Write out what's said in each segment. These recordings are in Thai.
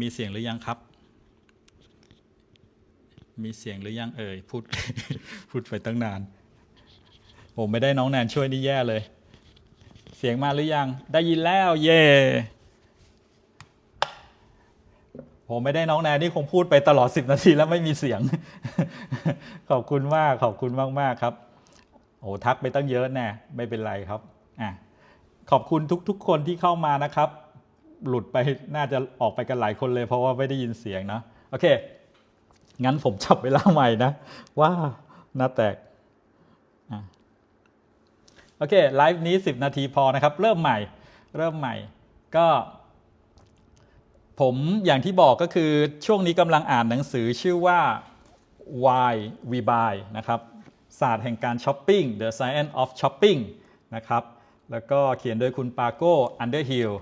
มีเสียงหรือยังครับ มีเสียงหรือยังเอ่ยพูดพูดไปตั้งนานผมไม่ได้น้องแนนช่วยนี่แย่เลย เสียงมาหรือยัง ได้ยินแล้วเย่ผมไม่ได้น้องแนนนี่คงพูดไปตลอด 10 นาทีแล้วไม่มีเสียง ขอบคุณมากขอบคุณมากมากๆครับโอ้ทักไปตั้งเยอะแน่ไม่เป็นไรครับอะขอบคุณทุกๆคนที่เข้ามานะครับ หลุดไปน่าจะออกไปกันหลายคนเลยเพราะว่าไม่ได้ยินเสียงนะโอเค งั้นผมจับเวลาใหม่นะ ว่าหน้าแตกอโอเคไลฟ์นี้ 10 นาทีพอนะครับ เริ่มใหม่ เริ่มใหม่ ก็ ผมอย่างที่บอกก็คือช่วงนี้กำลังอ่านหนังสือชื่อว่า Why We Buy นะครับศาสตร์แห่งการช้อปปิ้ง The Science of Shopping นะครับ แล้วก็เขียนโดยคุณปาโก้ Underhill น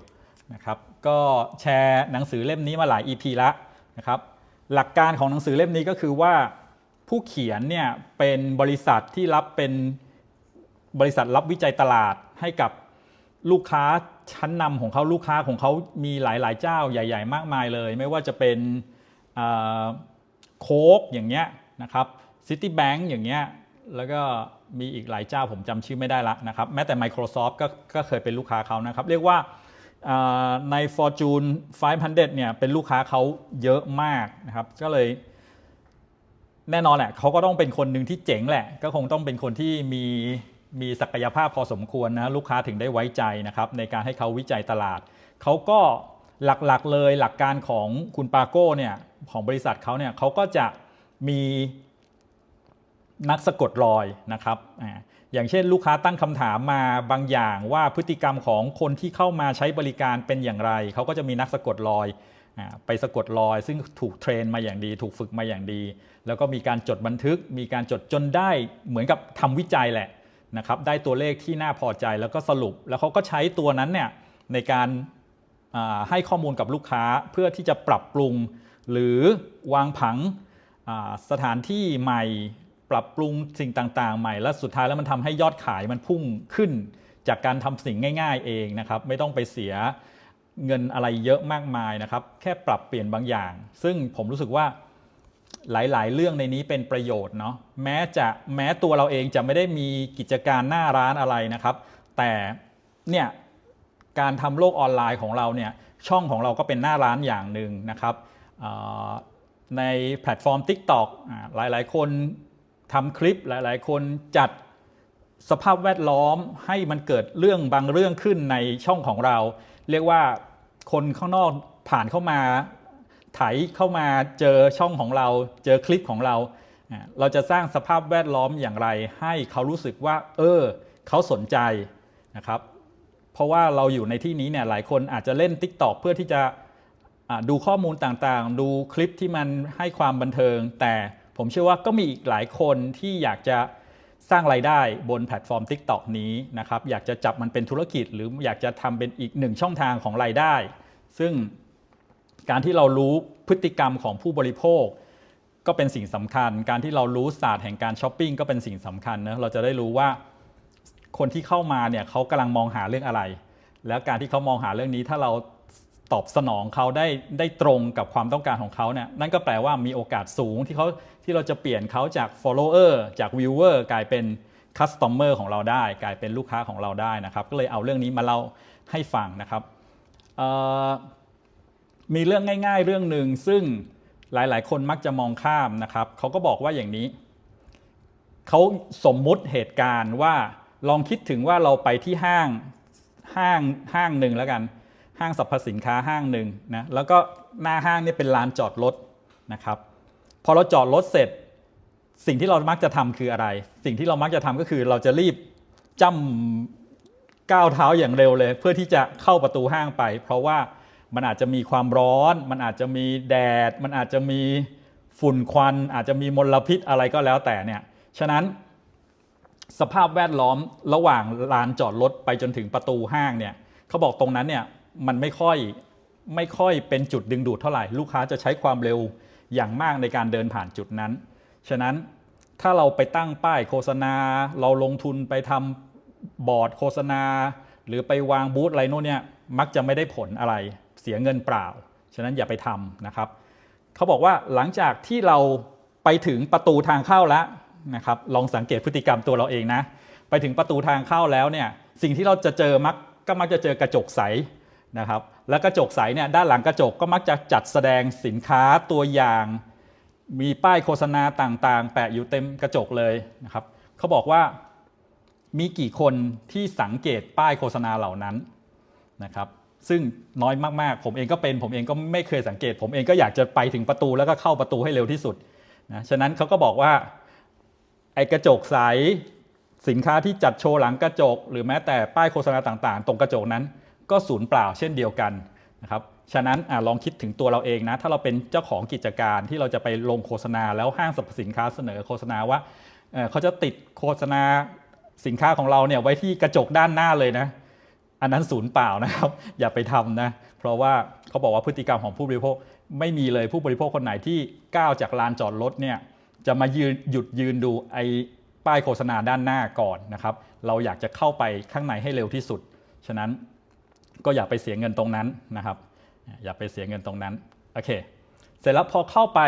ะครับก็แชร์หนังสือเล่มนี้มาหลาย EP แล้วนะครับหลักการของหนังสือเล่มนี้ก็คือว่าผู้เขียนเนี่ยเป็นบริษัทที่รับเป็นบริษัทรับวิจัยตลาดให้กับลูกค้าชั้นนำของเขาลูกค้าของเขามีหลายๆ เจ้าใหญ่ ๆ มากมายเลย ไม่ว่าจะเป็นโค้กอย่างเงี้ยนะครับซิตี้แบงก์อย่างเงี้ยแล้วก็มีอีกหลายเจ้าผมจำชื่อไม่ได้ละนะครับแม้แต่ Microsoft ก็ก็เคยเป็นลูกค้าเขานะครับ เรียกว่า ใน Fortune 500 เนี่ยเป็นลูกค้าเขาเยอะมากนะครับ ก็เลยแน่นอนแหละเขาก็ต้องเป็นคนหนึ่งที่เจ๋งแหละ ก็คงต้องเป็นคนที่มีมีศักยภาพพอสมควรนะลูกค้าถึงได้ไว้ใจนะครับ ในการให้เขาวิจัยตลาด เขาก็หลักๆเลยหลักการของคุณปาโก้เนี่ยของบริษัทเขาเนี่ยเขาก็จะมีนักสะกดรอยนะครับ อย่างเช่นลูกค้าตั้งคำถามมาบางอย่างว่าพฤติกรรมของคนที่เข้ามาใช้บริการเป็นอย่างไร เขาก็จะมีนักสะกดรอยไปสะกดรอย ซึ่งถูกเทรนมาอย่างดี ถูกฝึกมาอย่างดี แล้วก็มีการจดบันทึก มีการจดจนได้เหมือนกับทำวิจัยแหละนะครับได้ตัวเลขที่น่าพอใจแล้วก็สรุป แล้วเขาก็ใช้ตัวนั้นเนี่ยในการาให้ข้อมูลกับลูกค้าเพื่อที่จะปรับปรุง หรือวางผังสถานที่ใหม่ ปรับปรุงสิ่งต่างๆ ใหม่ และสุดท้ายแล้วมันทำให้ยอดขายมันพุ่งขึ้น จากการทำสิ่งง่าย ๆ เองนะครับ ไม่ต้องไปเสียเงินอะไรเยอะมากมายนะครับ แค่ปรับเปลี่ยนบางอย่าง ซึ่งผมรู้สึกว่าหลาย ๆ เรื่องในนี้เป็นประโยชน์เนาะแม้จะแม้ตัวเราเองจะไม่ได้มีกิจการหน้าร้านอะไรนะครับ แต่เนี่ยการทำโลกออนไลน์ของเราเนี่ยช่องของเราก็เป็นหน้าร้านอย่างหนึ่งนะครับในแพลตฟอร์ม TikTok อ่าหลาย ๆ คน ทำคลิปหลาย ๆ คนจัดสภาพแวดล้อมให้มันเกิดเรื่องบางเรื่องขึ้นในช่องของเรา เรียกว่าคนข้างนอกผ่านเข้ามาไถเข้ามาเจอช่องของเรา เจอคลิปของเรา เราจะสร้างสภาพแวดล้อมอย่างไร ให้เขารู้สึกว่า เออ เขาสนใจนะครับ เพราะว่าเราอยู่ในที่นี้เนี่ยหลายคนอาจจะเล่น Tik t o อกเพื่อที่จะดูข้อมูลต่างๆ ดูคลิปที่มันให้ความบันเทิงแต่ ผมเชื่อว่าก็มีอีกหลายคนที่อยากจะสร้างไรายได้บนแพลตฟอร์ม Tik t o อกนี้นะครับ อยากจะจับมันเป็นธุรกิจ หรืออยากจะทำเป็นอีกหนึ่งช่องทางของรายได้ ซึ่งการที่เรารู้พฤติกรรมของผู้บริโภค ก็เป็นสิ่งสำคัญ การที่เรารู้ศาสตร์แห่งการช้อปปิ้งก็เป็นสิ่งสำคัญนะเราจะได้รู้ว่าคนที่เข้ามาเนี่ยเขากำลังมองหาเรื่องอะไร แล้วการที่เขามองหาเรื่องนี้ถ้าเรา ตอบสนองเขาได้ได้ตรงกับความต้องการของเขาเนี่ยนั่นก็แปลว่ามีโอกาสสูงที่เขาที่เราจะเปลี่ยนเขาจาก follower จาก viewer กลายเป็น customer ของเราได้ กลายเป็นลูกค้าของเราได้นะครับ ก็เลยเอาเรื่องนี้มาเล่าให้ฟังนะครับมีเรื่องง่าย ๆ เรื่องหนึ่งซึ่งหลายๆ คนมักจะมองข้ามนะครับเขาก็บอกว่าอย่างนี้เขาสมมุติเหตุการณ์ว่าลองคิดถึงว่าเราไปที่ห้างห้างห้างหนึ่งแล้วกัน ห้างสรรพสินค้าห้างหนึ่งนะแล้วก็หน้าห้างนี่เป็นลานจอดรถนะครับพอเราจอดรถเสร็จ สิ่งที่เรามักจะทำคืออะไร สิ่งที่เรามักจะทำก็คือเราจะรีบจ้ำก้าวเท้าอย่างเร็วเลย เพื่อที่จะเข้าประตูห้างไป เพราะว่ามันอาจจะมีความร้อน มันอาจจะมีแดด มันอาจจะมีฝุ่นควัน อาจจะมีมลพิษอะไรก็แล้วแต่เนี่ยฉะนั้นสภาพแวดล้อมระหว่างลานจอดรถไปจนถึงประตูห้างเนี่ยเขาบอกตรงนั้นเนี่ย มันไม่ค่อยไม่ค่อยเป็นจุดดึงดูดเท่าไหร่ ลูกค้าจะใช้ความเร็วอย่างมากในการเดินผ่านจุดนั้น ฉะนั้นถ้าเราไปตั้งป้ายโฆษณา เราลงทุนไปทำบอร์ดโฆษณา หรือไปวางบูธอะไรโน่นเนี่ยมักจะไม่ได้ผลอะไรเสียเงินเปล่า ฉะนั้นอย่าไปทำนะครับ เขาบอกว่าหลังจากที่เราไปถึงประตูทางเข้าแล้วนะครับ ลองสังเกตพฤติกรรมตัวเราเองนะ ไปถึงประตูทางเข้าแล้วเนี่ย สิ่งที่เราจะเจอมักก็มักจะเจอกระจกใส นะครับแล้วกระจกใสเนี่ยด้านหลังกระจกก็มักจะจัดแสดงสินค้าตัวอย่าง มีป้ายโฆษณาต่างๆ แปะอยู่เต็มกระจกเลยนะครับเขาบอกว่ามีกี่คนที่สังเกตป้ายโฆษณาเหล่านั้นนะครับซึ่งน้อยมากๆ ผมเองก็เป็นผมเองก็ไม่เคยสังเกต ผมเองก็อยากจะไปถึงประตูแล้วก็เข้าประตูให้เร็วที่สุดนะฉะนั้นเขาก็บอกว่าไอ้กระจกใสสินค้าที่จัดโชว์หลังกระจก หรือแม้แต่ป้ายโฆษณาต่างๆ ตรงกระจกนั้น ก็สูญเปล่าเช่นเดียวกันนะครับฉะนั้นอลองคิดถึงตัวเราเองนะ ถ้าเราเป็นเจ้าของกิจการที่เราจะไปลงโฆษณาแล้วห้างสรรพสินค้าเสนอโฆษณาว่าเเขาจะติดโฆษณาสินค้าของเราเนี่ยไว้ที่กระจกด้านหน้าเลยนะ อันนั้นศูนย์เปล่านะครับ อย่าไปทำนะ เพราะว่าเขาบอกว่าพฤติกรรมของผู้บริโภคไม่มีเลยผู้บริโภคคนไหนที่ก้าวจากลานจอดรถเนี่ยจะมายืนหยุดยืนดูไอ้ป้ายโฆษณาด้านหน้าก่อนนะครับ เราอยากจะเข้าไปข้างในให้เร็วที่สุด ฉะนั้น ก็อย่าไปเสียเงินตรงนั้นนะครับ อย่าไปเสียเงินตรงนั้นโอเค เสร็จแล้วพอเข้าไป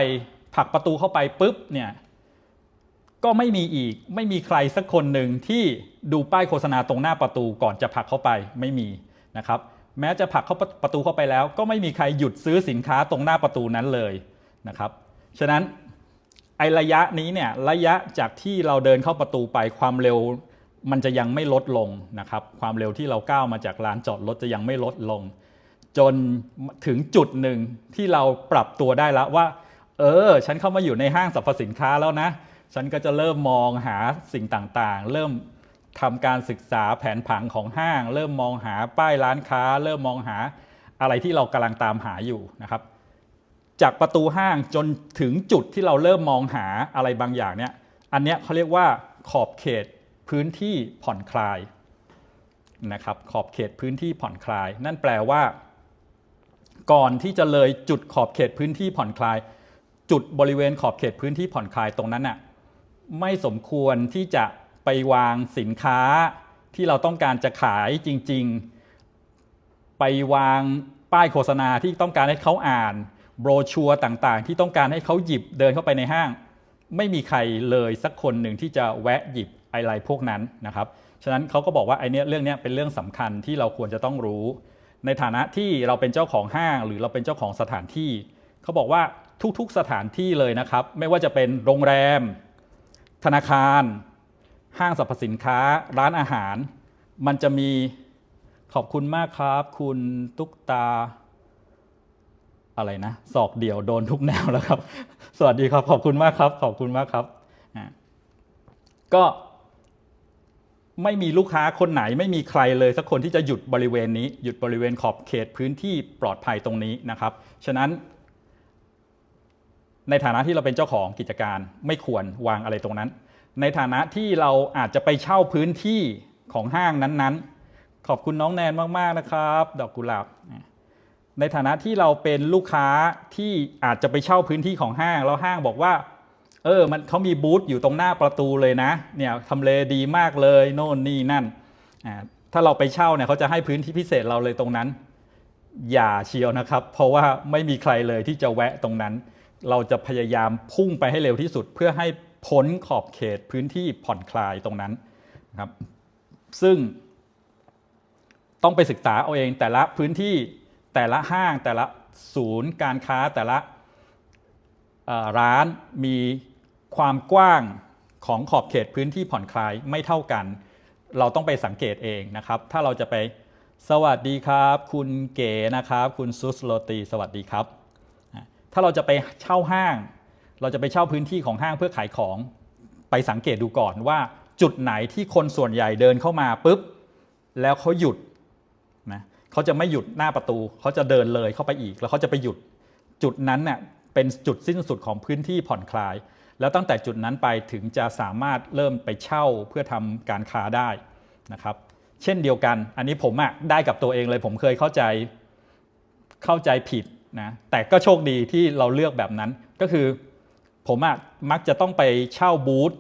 ผลักประตูเข้าไปปุ๊บเนี่ยก็ไม่มีอีกไม่มีใครสักคนหนึ่งที่ดูป้ายโฆษณาตรงหน้าประตูก่อนจะผลักเข้าไปไม่มีนะครับ แม้จะผลักเข้าประตูเข้าไปแล้ว ก็ไม่มีใครหยุดซื้อสินค้าตรงหน้าประตูนั้นเลยนะครับ ฉะนั้นไอระยะนี้เนี่ยระยะจากที่เราเดินเข้าประตูไปความเร็ว มันจะยังไม่ลดลงนะครับ ความเร็วที่เราก้าวมาจากลานจอดรถจะยังไม่ลดลง จนถึงจุดหนึ่งที่เราปรับตัวได้แล้วว่า เออ ฉันเข้ามาอยู่ในห้างสรรพสินค้าแล้วนะ ฉันก็จะเริ่มมองหาสิ่งต่างๆ เริ่มทำการศึกษาแผนผังของห้าง เริ่มมองหาป้ายร้านค้า เริ่มมองหาอะไรที่เรากำลังตามหาอยู่นะครับ จากประตูห้างจนถึงจุดที่เราเริ่มมองหาอะไรบางอย่างเนี่ย อันเนี้ยเขาเรียกว่าขอบเขต พื้นที่ผ่อนคลายนะครับขอบเขตพื้นที่ผ่อนคลาย นั่นแปลว่า ก่อนที่จะเลยจุดขอบเขตพื้นที่ผ่อนคลาย จุดบริเวณขอบเขตพื้นที่ผ่อนคลายตรงนั้นน่ะไม่สมควรที่จะไปวางสินค้าที่เราต้องการจะขายจริง ๆ ไปวางป้ายโฆษณาที่ต้องการให้เขาอ่าน โบรชัวร์ต่างๆ ที่ต้องการให้เขาหยิบเดินเข้าไปในห้าง ไม่มีใครเลยสักคนหนึ่งที่จะแวะหยิบ อะไรพวกนั้นนะครับ ฉะนั้นเขาก็บอกว่าไอ้นี้ยเรื่องเนี้ยเป็นเรื่องสำคัญที่เราควรจะต้องรู้ ในฐานะที่เราเป็นเจ้าของห้าง หรือเราเป็นเจ้าของสถานที่เขาบอกว่าทุกๆสถานที่เลยนะครับ ไม่ว่าจะเป็นโรงแรม ธนาคาร ห้างสรรพสินค้า ร้านอาหาร มันจะมีขอบคุณมากครับ คุณตุ๊กตาอะไรนะศอกเดี่ยวโดนทุกแนวแล้วครับ สวัสดีครับ ขอบคุณมากครับ ขอบคุณมากครับอ่าก็ ไม่มีลูกค้าคนไหนไม่มีใครเลยสักคนที่จะหยุดบริเวณนี้หยุดบริเวณขอบเขตพื้นที่ปลอดภัยตรงนี้นะครับ ฉะนั้น ในฐานะที่เราเป็นเจ้าของกิจการไม่ควรวางอะไรตรงนั้น ในฐานะที่เราอาจจะไปเช่าพื้นที่ของห้างนั้นๆ ขอบคุณน้องแนนมากๆนะครับ ดอกกุหลาบในฐานะที่เราเป็นลูกค้าที่อาจจะไปเช่าพื้นที่ของห้างแล้วห้างบอกว่า เออมันเขามีบูธอยู่ตรงหน้าประตูเลยนะเนี่ยทำเลดีมากเลยโน่นนี่นั่นอ่าถ้าเราไปเช่าเนี่ยเขาจะให้พื้นที่พิเศษเราเลยตรงนั้น อย่าเชียวนะครับ เพราะว่าไม่มีใครเลยที่จะแวะตรงนั้น เราจะพยายามพุ่งไปให้เร็วที่สุด เพื่อให้พ้นขอบเขตพื้นที่ผ่อนคลายตรงนั้นครับ ซึ่งต้องไปศึกษาเอาเองแต่ละพื้นที่แต่ละห้างแต่ละศูนย์การค้าแต่ละร้านมี ความกว้างของขอบเขตพื้นที่ผ่อนคลายไม่เท่ากัน เราต้องไปสังเกตเองนะครับ ถ้าเราจะไปสวัสดีครับ คุณเก๋นะครับ คุณซุสโรตีสวัสดีครับ ถ้าเราจะไปเช่าห้าง เราจะไปเช่าพื้นที่ของห้างเพื่อขายของไปสังเกตดูก่อนว่าจุดไหนที่คนส่วนใหญ่เดินเข้ามาปุ๊บแล้วเขาหยุดนะเขาจะไม่หยุดหน้าประตูเขาจะเดินเลยเข้าไปอีก แล้วเขาจะไปหยุดจุดนั้นเน่ยเป็นจุดสิ้นสุดของพื้นที่ผ่อนคลาย แล้วตั้งแต่จุดนั้นไปถึงจะสามารถเริ่มไปเช่าเพื่อทำการค้าได้นะครับเช่นเดียวกัน อันนี้ผมอะได้กับตัวเองเลยผมเคยเข้าใจเข้าใจผิดนะแต่ก็โชคดีที่เราเลือกแบบนั้นก็คือผมอะมักจะต้องไปเช่าบูธ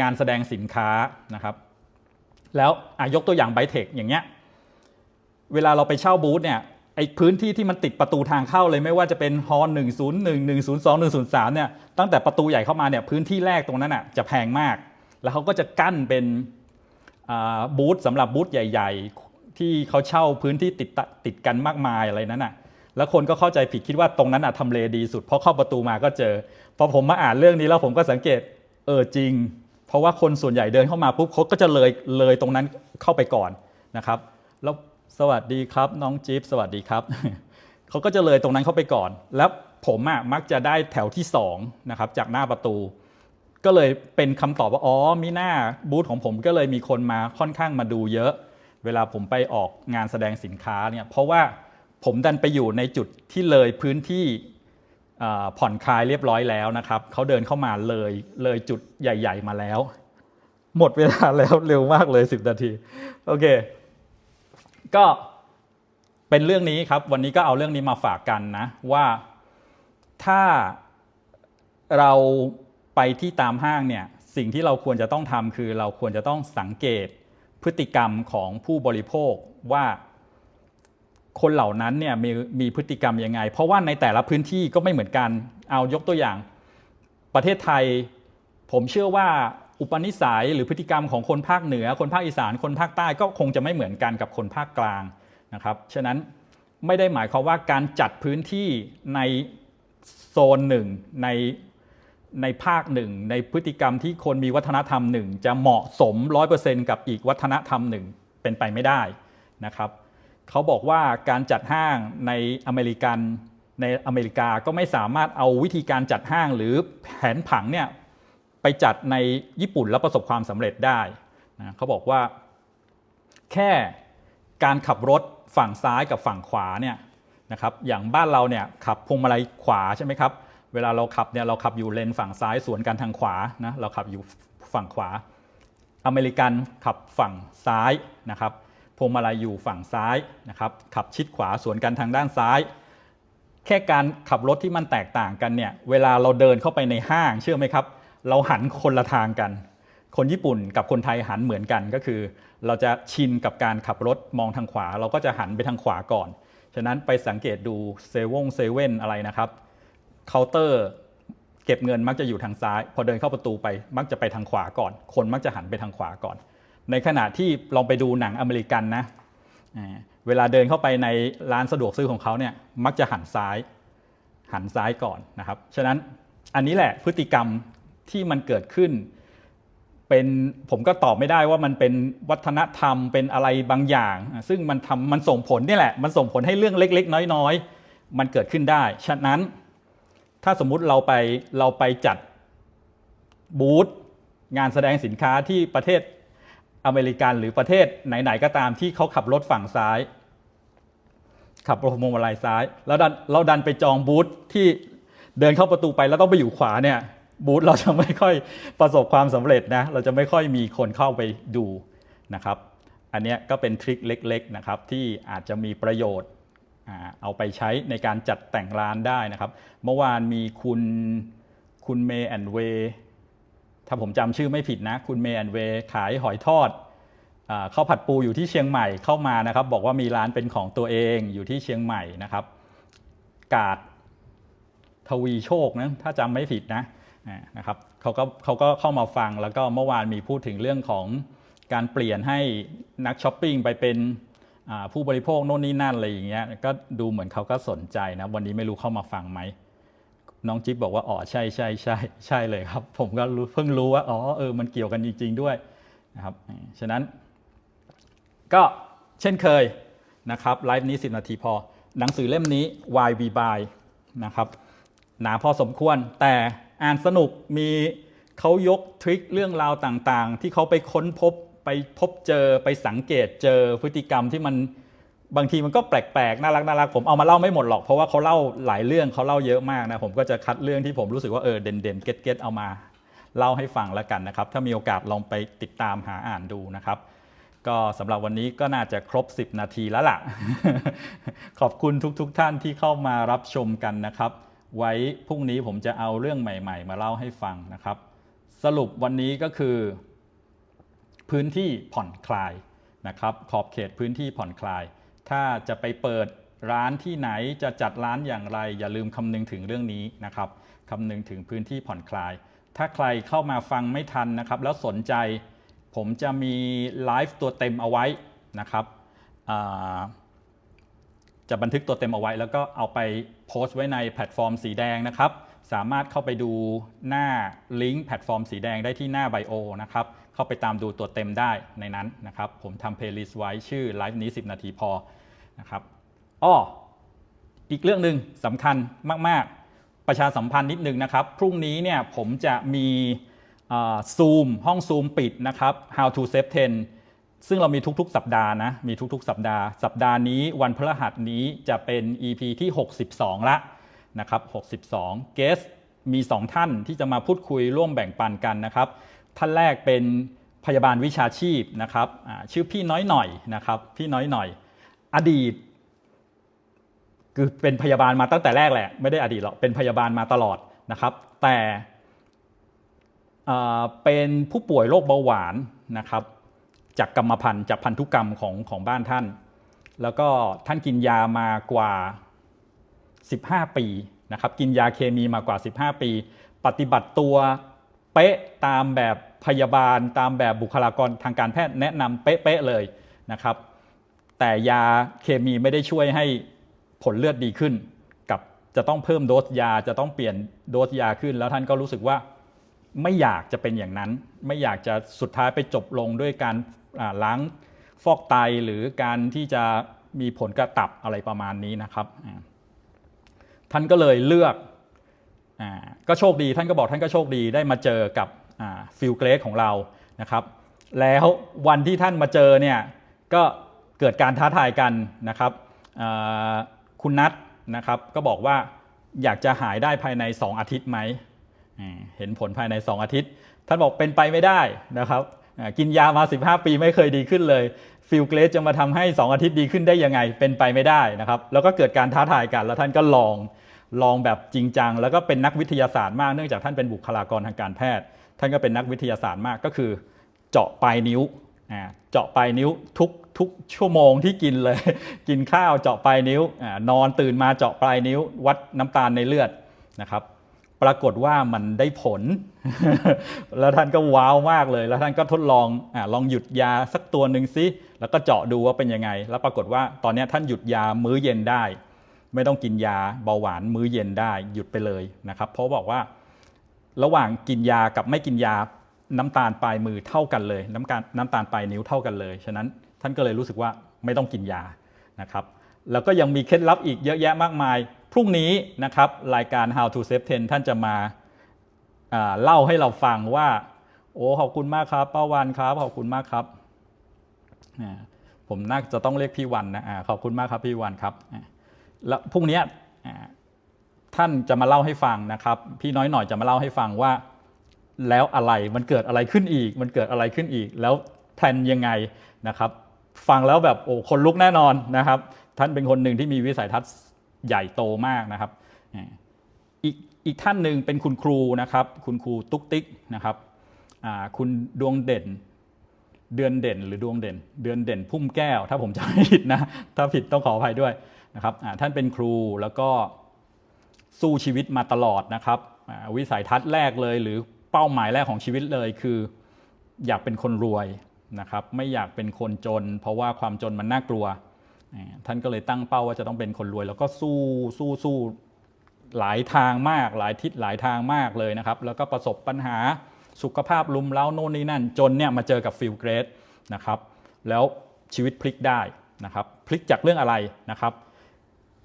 งานแสดงสินค้านะครับ แล้วยกตัวอย่างไบเทคอย่างเงี้ยเวลาเราไปเช่าบูธเนี่ย ไอ้พื้นที่ที่มันติดประตูทางเข้าเลยไม่ว่าจะเป็นฮอล์101 102 103เนี่ยตั้งแต่ประตูใหญ่เข้ามาเนี่ยพื้นที่แรกตรงนั้นอะจะแพงมาก แล้วเขาก็จะกั้นเป็นบูธสำหรับบูธใหญ่ ๆ ที่เขาเช่าพื้นที่ติดติดกันมากมายอะไรนั้นอะแล้วคนก็เข้าใจผิดคิดว่าตรงนั้นอะทำเลดีสุด เพราะเข้าประตูมาก็เจอพอผมมาอ่านเรื่องนี้แล้วผมก็สังเกตเออจริง เพราะว่าคนส่วนใหญ่เดินเข้ามาปุ๊บเขาก็จะเลยเลยตรงนั้นเข้าไปก่อนนะครับ แล้ว สวัสดีครับ น้องจิ๊บสวัสดีครับ เขาก็จะเลยตรงนั้นเข้าไปก่อน แล้วผมอะมักจะได้แถวที่2นะครับจากหน้าประตู ก็เลยเป็นคำตอบว่าอ๋อมีหน้าบูธของผมก็เลยมีคนมาค่อนข้างมาดูเยอะ เวลาผมไปออกงานแสดงสินค้าเนี่ยเพราะว่าผมดันไปอยู่ในจุดที่เลยพื้นที่ผ่อนคลายเรียบร้อยแล้วนะครับเขาเดินเข้ามาเลยเลยจุดใหญ่ ๆ มาแล้ว หมดเวลาแล้วเร็วมากเลย 10 นาที โอเค ก็เป็นเรื่องนี้ครับ วันนี้ก็เอาเรื่องนี้มาฝากกันนะ ว่าถ้าเราไปที่ตามห้างเนี่ยสิ่งที่เราควรจะต้องทำคือเราควรจะต้องสังเกตพฤติกรรมของผู้บริโภคว่าคนเหล่านั้นเนี่ยมีมีพฤติกรรมยังไง เพราะว่าในแต่ละพื้นที่ก็ไม่เหมือนกัน เอายกตัวอย่าง ประเทศไทย ผมเชื่อว่า อุปนิสัยหรือพฤติกรรมของคนภาคเหนือ คนภาคอีสาน คนภาคใต้ก็คงจะไม่เหมือนกันกับคนภาคกลางนะครับ ฉะนั้นไม่ได้หมายความว่าการจัดพื้นที่ในโซนหนึ่งในในภาคหนึ่งในพฤติกรรมที่คนมีวัฒนธรรมหนึ่งจะเหมาะสม 100%กับอีกวัฒนธรรมหนึ่งเป็นไปไม่ได้นะครับเขาบอกว่าการจัดห้างในอเมริกันในอเมริกาก็ไม่สามารถเอาวิธีการจัดห้างหรือแผนผังเนี่ย ไปจัดในญี่ปุ่นแล้วประสบความสำเร็จได้นะเขาบอกว่า แค่การขับรถฝั่งซ้ายกับฝั่งขวาเนี่ยนะครับอย่างบ้านเราเนี่ยขับพวงมาลัยขวาใช่ไหมครับเวลาเราขับเนี่ยเราขับอยู่เลนฝั่งซ้ายสวนกันทางขวานะเราขับอยู่ฝั่งขวา อเมริกันขับฝั่งซ้ายนะครับพวงมาลัยอยู่ฝั่งซ้ายนะครับขับชิดขวาสวนกันทางด้านซ้าย แค่การขับรถที่มันแตกต่างกันเนี่ยเวลาเราเดินเข้าไปในห้างเชื่อไหมครับ เราหันคนละทางกัน คนญี่ปุ่นกับคนไทยหันเหมือนกันก็คือ เราจะชินกับการขับรถมองทางขวา เราก็จะหันไปทางขวาก่อน ฉะนั้นไปสังเกตดูเซเว่นเซเว่นอะไรนะครับเคาน์เตอร์เก็บเงินมักจะอยู่ทางซ้าย พอเดินเข้าประตูไปมักจะไปทางขวาก่อน คนมักจะหันไปทางขวาก่อน ในขณะที่ลองไปดูหนังอเมริกันนะเวลาเดินเข้าไปในร้านสะดวกซื้อของเขาเนี่ยมักจะหันซ้าย หันซ้ายก่อนนะครับ ฉะนั้นอันนี้แหละพฤติกรรม ที่มันเกิดขึ้น เป็นผมก็ตอบไม่ได้ว่ามันเป็นวัฒนธรรมเป็นอะไรบางอย่าง ซึ่งมันทำมันส่งผลนี่แหละ มันส่งผลให้เรื่องเล็ก ๆ น้อย ๆ มันเกิดขึ้นได้ ฉะนั้น ถ้าสมมุติเราไปเราไปจัดบูธงานแสดงสินค้าที่ประเทศอเมริกันหรือประเทศไหน ๆ ก็ตามที่เขาขับรถฝั่งซ้าย ขับรถมงมาลัยซ้าย แล้วดันเราดันไปจองบูธที่เดินเข้าประตูไปแล้วต้องไปอยู่ขวาเนี่ย บูธเราจะไม่ค่อยประสบความสำเร็จนะ เราจะไม่ค่อยมีคนเข้าไปดูนะครับ อันนี้ก็เป็นทริคเล็กๆนะครับที่อาจจะมีประโยชน์เอาไปใช้ในการจัดแต่งร้านได้นะครับ เมื่อวานมีคุณคุณเมย์แอนเวถ้าผมจำชื่อไม่ผิดนะ คุณเมย์แอนเวขายหอยทอดข้าวผัดปูอยู่ที่เชียงใหม่เข้ามานะครับ บอกว่ามีร้านเป็นของตัวเองอยู่ที่เชียงใหม่นะครับ กาดทวีโชคนะถ้าจำไม่ผิดนะ นะครับเขาก็เขาก็เข้ามาฟังแล้วก็เมื่อวานมีพูดถึงเรื่องของการเปลี่ยนให้นักช้อปปิ้งไปเป็นผู้บริโภคโน่นนี่นั่นอะไรอย่างเงี้ยก็ดูเหมือนเขาก็สนใจนะวันนี้ไม่รู้เข้ามาฟังไหมน้องจิ๊บบอกว่าอ๋อใช่ใช่ใช่ใช่เลยครับ ผมก็เพิ่งรู้ว่าอ๋อเออมันเกี่ยวกันจริง ๆด้วยนะครับฉะนั้น ก็เช่นเคยนะครับไลฟ์นี้ 10 นาทีพอ หนังสือเล่มนี้ Why We Buy นะครับหนาพอสมควรแต่ อ่านสนุกมีเขายกทริคเรื่องราวต่างๆ ที่เขาไปค้นพบไปพบเจอไปสังเกตเจอพฤติกรรมที่มันบางทีมันก็แปลกๆน่ารักน่ารักผมเอามาเล่าไม่หมดหรอกเพราะว่าเขาเล่าหลายเรื่องเขาเล่าเยอะมากนะผมก็จะคัดเรื่องที่ผมรู้สึกว่าเออเด่นเด่นเก็ตเก็ตเอามาเล่าให้ฟังแล้วกันนะครับ ถ้ามีโอกาสลองไปติดตามหาอ่านดูนะครับ ก็สำหรับวันนี้ก็น่าจะครบ 10 นาทีแล้วล่ะ ขอบคุณทุกๆทท่านที่เข้ามารับชมกันนะครับ ไว้พรุ่งนี้ผมจะเอาเรื่องใหม่ ๆ มาเล่าให้ฟังนะครับ สรุปวันนี้ก็คือ พื้นที่ผ่อนคลายนะครับ ขอบเขตพื้นที่ผ่อนคลาย ถ้าจะไปเปิดร้านที่ไหนจะจัดร้านอย่างไร อย่าลืมคำนึงถึงเรื่องนี้นะครับคำนึงถึงพื้นที่ผ่อนคลาย ถ้าใครเข้ามาฟังไม่ทันนะครับ แล้วสนใจผมจะมีไลฟ์ตัวเต็มเอาไว้นะครับ จะบันทึกตัวเต็มเอาไว้ แล้วก็เอาไปโพสต์ไว้ในแพลตฟอร์มสีแดงนะครับ สามารถเข้าไปดูหน้าลิงก์แพลตฟอร์มสีแดงได้ที่หน้าไบโอนะครับ เข้าไปตามดูตัวเต็มได้ในนั้นนะครับ ผมทำเพลย์ลิสต์ไว้ชื่อไลฟ์นี้ 10 นาทีพอนะครับอ้ออีกเรื่องหนึ่งสำคัญมาก ๆ ประชาสัมพันธ์นิดนึงนะครับ พรุ่งนี้เนี่ยผมจะมีซูมห้องซูมปิดนะครับ how to save 10 ซึ่งเรามีทุกๆ สัปดาห์นะ มีทุกๆ สัปดาห์ สัปดาห์นี้วันพฤหัสนี้จะเป็น EP ที่ 62 ละนะครับ 62 เกสมี 2 ท่านที่จะมาพูดคุยร่วมแบ่งปันกันนะครับ ท่านแรกเป็นพยาบาลวิชาชีพนะครับ ชื่อพี่น้อยหน่อยนะครับ พี่น้อยหน่อย อดีต คือเป็นพยาบาลมาตั้งแต่แรกแหละ ไม่ได้อดีตหรอก เป็นพยาบาลมาตลอดนะครับ แต่เป็นผู้ป่วยโรคเบาหวานนะครับ จากกรรมพันธุ์จากพันธุกรรมของของบ้านท่าน แล้วก็ท่านกินยามากว่า 15 ปีนะครับ กินยาเคมีมากว่า 15 ปี ปฏิบัติตัวเป๊ะตามแบบพยาบาล ตามแบบบุคลากรทางการแพทย์แนะนำเป๊ะๆเลยนะครับ แต่ยาเคมีไม่ได้ช่วยให้ผลเลือดดีขึ้น กับจะต้องเพิ่มโดสยาจะต้องเปลี่ยนโดสยาขึ้น แล้วท่านก็รู้สึกว่าไม่อยากจะเป็นอย่างนั้น ไม่อยากจะสุดท้ายไปจบลงด้วยการ ล้างฟอกไตหรือการที่จะมีผลกระตับอะไรประมาณนี้นะครับ ท่านก็เลยเลือกอก็โชคดี ท่านก็บอกท่านก็โชคดีได้มาเจอกับฟิลเกรสของเรานะครับ แล้ววันที่ท่านมาเจอเนี่ยก็เกิดการท้าทายกันนะครับคุณนัทนะครับก็บอกว่าอยากจะหายได้ภายใน 2 อาทิตย์ไหม เห็นผลภายใน 2 อาทิตย์ ท่านบอกเป็นไปไม่ได้นะครับ กินยามา 15 ปีไม่เคยดีขึ้นเลยฟิลเกรสจะมาทำให้ 2 อาทิตย์ดีขึ้นได้ยังไง เป็นไปไม่ได้นะครับ แล้วก็เกิดการท้าทายกัน แล้วท่านก็ลองลองแบบจริงจัง แล้วก็เป็นนักวิทยาศาสตร์มาก เนื่องจากท่านเป็นบุคลากรทางการแพทย์ ท่านก็เป็นนักวิทยาศาสตร์มากก็คือ เจาะปลายนิ้วเจาะปลายนิ้วทุกทุกชั่วโมงที่กินเลย กินข้าวเจาะปลายนิ้วนอนตื่นมาเจาะปลายนิ้ว วัดน้ำตาลในเลือดนะครับ ปรากฏว่ามันได้ผล แล้วท่านก็ว้าวมากเลย แล้วท่านก็ทดลองอลองหยุดยาสักตัวหนึ่งซิแล้วก็เจาะดูว่าเป็นยังไง แล้วปรากฏว่าตอนนี้ท่านหยุดยามื้อเย็นได้ ไม่ต้องกินยาเบาหวานมื้อเย็นได้หยุดไปเลยนะครับ เพราะบอกว่าระหว่างกินยากับไม่กินยาน้ำตาลปลายมือเท่ากันเลย น้ำตาลน้ำตาลปลายนิ้วเท่ากันเลยฉะนั้นท่านก็เลยรู้สึกว่าไม่ต้องกินยานะครับแล้วก็ยังมีเคล็ดลับอีกเยอะแยะมากมาย พรุ่งนี้นะครับรายการ How to Save 10 ท่านจะมาเล่าให้เราฟังว่า โอ้ขอบคุณมากครับป้าวันครับขอบคุณมากครับผมน่าจะต้องเรียกพี่วันนะขอบคุณมากครับพี่วันครับแล้วพรุ่งนี้ท่านจะมาเล่าให้ฟังนะครับ พี่น้อยหน่อยจะมาเล่าให้ฟังว่า แล้วอะไรมันเกิดอะไรขึ้นอีก มันเกิดอะไรขึ้นอีก แล้วแพลนยังไงนะครับ ฟังแล้วแบบโอ้คนลุกแน่นอนนะครับ ท่านเป็นคนหนึ่งที่มีวิสัยทัศน์ ใหญ่โตมากนะครับอีกอีกท่านหนึ่งเป็นคุณครูนะครับ คุณครูตุ๊กติ๊กนะครับคุณดวงเด่น เดือนเด่นหรือดวงเด่น เดือนเด่นพุ่มแก้ว ถ้าผมจำไม่ผิดนะ ถ้าผิดต้องขออภัยด้วยนะครับท่านเป็นครูแล้วก็สู้ชีวิตมาตลอดนะครับวิสัยทัศน์แรกเลยหรือเป้าหมายแรกของชีวิตเลยคืออยากเป็นคนรวยนะครับ ไม่อยากเป็นคนจน เพราะว่าความจนมันน่ากลัว ท่านก็เลยตั้งเป้าว่าจะต้องเป็นคนรวย แล้วก็สู้สู้สู้หลายทางมาก หลายทิศหลายทางมากเลยนะครับ แล้วก็ประสบปัญหาสุขภาพลุมเล้าโน่นนี่นั่น จนเนี่ยมาเจอกับฟิลเกรดนะครับ แล้วชีวิตพลิกได้นะครับ พลิกจากเรื่องอะไรนะครับ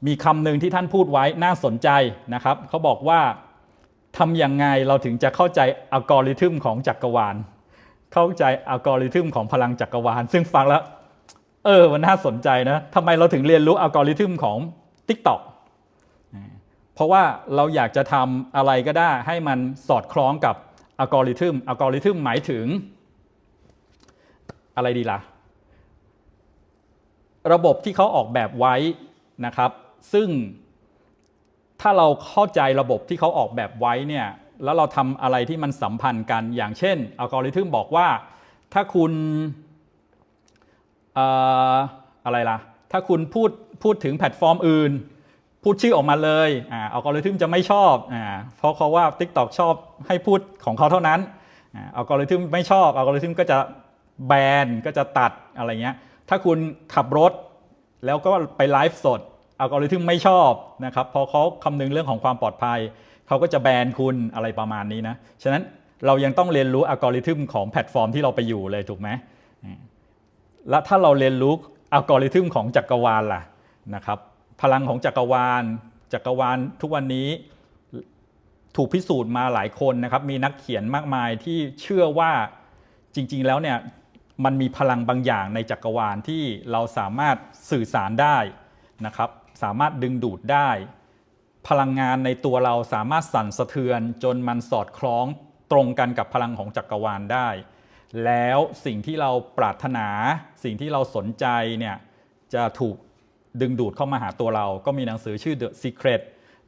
มีคำหนึ่งที่ท่านพูดไว้น่าสนใจนะครับเขาบอกว่าทำยังไงเราถึงจะเข้าใจอัลกอริทึมของจักรวาล เข้าใจอัลกอริทึมของพลังจักรวาล ซึ่งฟังแล้ว เออมันน่าสนใจนะทำไมเราถึงเรียนรู้อัลกอริทึมของ TikTok เพราะว่าเราอยากจะทำอะไรก็ได้ ให้มันสอดคล้องกับอัลกอริทึมอัลกอริทึมหมายถึง อะไรดีล่ะ ระบบที่เขาออกแบบไว้นะครับ ซึ่งถ้าเราเข้าใจระบบที่เขาออกแบบไว้เนี่ยแล้วเราทำอะไรที่มันสัมพันธ์กันอย่างเช่นอัลกอริทึมบอกว่า ถ้าคุณ อะไรล่ะ ถ้าคุณพูดพูดถึงแพลตฟอร์มอื่น พูดชื่อออกมาเลยอ่าอัลกอริทึมจะไม่ชอบอ่าเพราะเขาว่า TikTok ชอบให้พูดของเขาเท่านั้นอ่าอัลกอริทึมไม่ชอบอัลกอริทึมก็จะแบนก็จะตัดอะไรเงี้ยถ้าคุณขับรถแล้วก็ไปไลฟ์สดอัลกอริทึมไม่ชอบนะครับพราะเขาคำนึงเรื่องของความปลอดภัย เขาก็จะแบนคุณอะไรประมาณนี้นะ ฉะนั้นเรายังต้องเรียนรู้อัลกอริทึมของแพลตฟอร์มที่เราไปอยู่เลยถูกไหม และถ้าเราเรียนรู้อัลกอริทึมของจักรวาลล่ะนะครับพลังของจักรวาล จักรวาลทุกวันนี้ถูกพิสูจน์มาหลายคนนะครับ มีนักเขียนมากมายที่เชื่อว่าจริง ๆ แล้วเนี่ยมันมีพลังบางอย่างในจักรวาลที่เราสามารถสื่อสารได้นะครับ สามารถดึงดูดได้ พลังงานในตัวเราสามารถสั่นสะเทือน จนมันสอดคล้องตรงกันกับพลังของจักรวาลได้ แล้วสิ่งที่เราปรารถนา สิ่งที่เราสนใจเนี่ยจะถูกดึงดูดเข้ามาหาตัวเรา ก็มีหนังสือชื่อ The Secret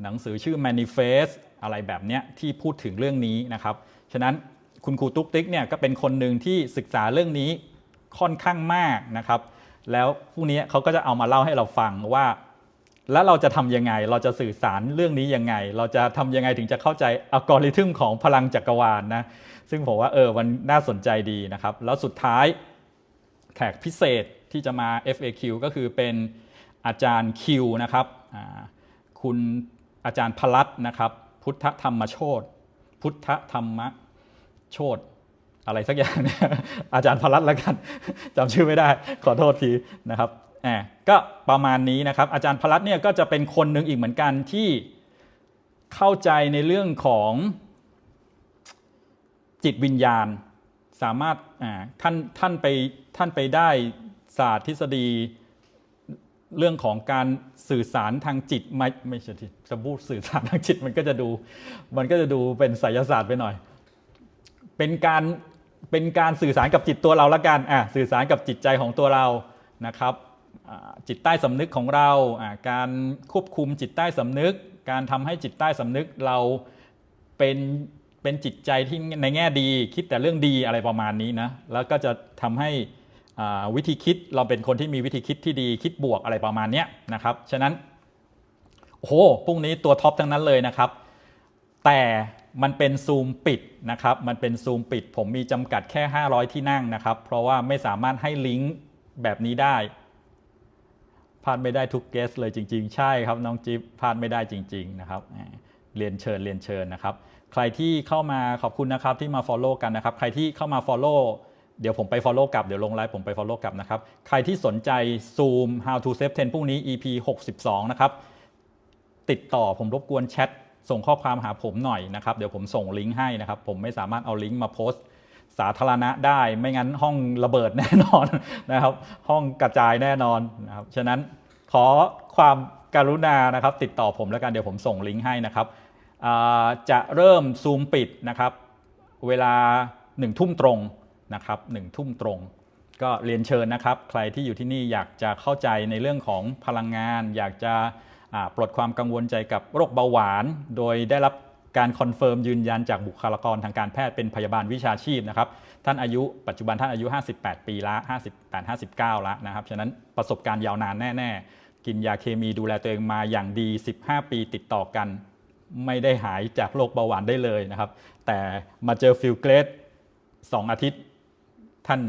หนังสือชื่อ Manifest อะไรแบบเนี้ยที่พูดถึงเรื่องนี้นะครับ ฉะนั้นคุณครูตุ๊กติ๊กเนี่ยก็เป็นคนหนึ่งที่ศึกษาเรื่องนี้ค่อนข้างมากนะครับ แล้วพรุ่งนี้เขาก็จะเอามาเล่าให้เราฟังว่า แล้วเราจะทำยังไง เราจะสื่อสารเรื่องนี้ยังไง เราจะทำยังไงถึงจะเข้าใจอัลกอริทึมของพลังจักรวาลนะ ซึ่งผมว่าเออมันน่าสนใจดีนะครับ แล้วสุดท้ายแขกพิเศษที่จะมา FAQ ก็คือเป็นอาจารย์คิวนะครับ คุณอาจารย์พลัตน์นะครับ พุทธธรรมโชตพุทธธรรมโชตอะไรสักอย่างเนี่ยอาจารย์พลัตน์แล้วกันจำชื่อไม่ได้ขอโทษทีนะครับ อบก็ประมาณนี้นะครับ อาจารย์พลัตน์เนี่ยก็จะเป็นคนหนึ่งอีกเหมือนกันที่เข้าใจในเรื่องของจิตวิญญาณ สามารถอ่าท่านท่านไปท่านไปได้ศาสตร์ทฤษฎีเรื่องของการสื่อสารทางจิตไม่ไม่ใช่จะพูดสื่อสารทางจิตมันก็จะดู มันก็จะดูเป็นไสยศาสตร์ไปหน่อย เป็นการเป็นการสื่อสารกับจิตตัวเราละกันอะสื่อสารกับจิตใจของตัวเรานะครับ จิตใต้สำนึกของเราการควบคุมจิตใต้สำนึก การทำให้จิตใต้สำนึกเราเป็นเป็นจิตใจที่ในแง่ดีคิดแต่เรื่องดีอะไรประมาณนี้นะแล้วก็จะทำให้วิธีคิดเราเป็นคนที่มีวิธีคิดที่ดีคิดบวกอะไรประมาณนี้นะครับฉะนั้นโอ้โหพรุ่งนี้ตัวท็อปทั้งนั้นเลยนะครับ แต่มันเป็นซูมปิดนะครับ มันเป็นซูมปิด ผมมีจำกัดแค่ 500 ที่นั่งนะครับ เพราะว่าไม่สามารถให้ลิงก์แบบนี้ได้ พลาดไม่ได้ทุกเกสเลยจริง ๆ ใช่ครับน้องจิ๊บพลาดไม่ได้จริง ๆ นะครับเรียนเชิญเรียนเชิญนะครับ ใครที่เข้ามาขอบคุณนะครับที่มา Follow กันนะครับ ใครที่เข้ามา Follow เดี๋ยวผมไป Follow กลับ เดี๋ยวลงไลฟ์ผมไป Follow กลับนะครับ ใครที่สนใจ Zoom How to Save 10พรุ่งนี้ EP 62 นะครับ ติดต่อผมรบกวนแชทส่งข้อความหาผมหน่อยนะครับ เดี๋ยวผมส่งลิงก์ให้นะครับ ผมไม่สามารถเอาลิงก์มาโพสต์ สาธารณะได้ ไม่งั้นห้องระเบิดแน่นอนนะครับ ห้องกระจายแน่นอนนะครับ ฉะนั้นขอความการุณานะครับ ติดต่อผมแล้วกันเดี๋ยวผมส่งลิงก์ให้นะครับจะเริ่มซูมปิดนะครับ เวลาหนึ่งทุ่มตรงนะครับหนึ่งทุ่มตรง ก็เรียนเชิญนะครับ ใครที่อยู่ที่นี่อยากจะเข้าใจในเรื่องของพลังงาน อยากจะปลดความกังวลใจกับโรคเบาหวาน โดยได้รับ การคอนเฟิร์มยืนยันจากบุคลากรทางการแพทย์เป็นพยาบาลวิชาชีพนะครับ ท่านอายุปัจจุบันท่านอายุ 58 ปีละ 58 59 ละนะครับ ฉะนั้นประสบการณ์ยาวนานแน่ ๆ กินยาเคมีดูแลตัวเองมาอย่างดี 15 ปีติดต่อกัน ไม่ได้หายจากโรคเบาหวานได้เลยนะครับ แต่มาเจอฟิลเกรด2อาทิตย์ ท่าน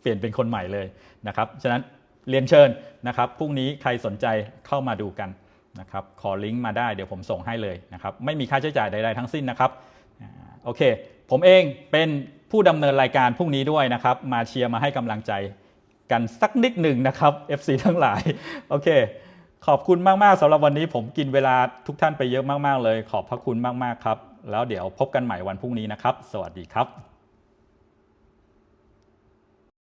เปลี่ยนเป็นคนใหม่เลยนะครับ ฉะนั้นเรียนเชิญนะครับ พรุ่งนี้ใครสนใจเข้ามาดูกัน นะครับขอลิงก์มาได้เดี๋ยวผมส่งให้เลยนะครับไม่มีค่าใช้จ่ายใดๆทั้งสิ้นนะครับโอเค ผมเองเป็นผู้ดำเนินรายการพรุ่งนี้ด้วยนะครับ มาเชียร์มาให้กำลังใจกันสักนิดหนึ่งนะครับ FC ทั้งหลายโอเค ขอบคุณมากๆสำหรับวันนี้ผมกินเวลาทุกท่านไปเยอะมากๆเลย ขอบพระคุณมากๆครับ แล้วเดี๋ยวพบกันใหม่วันพรุ่งนี้นะครับ สวัสดีครับ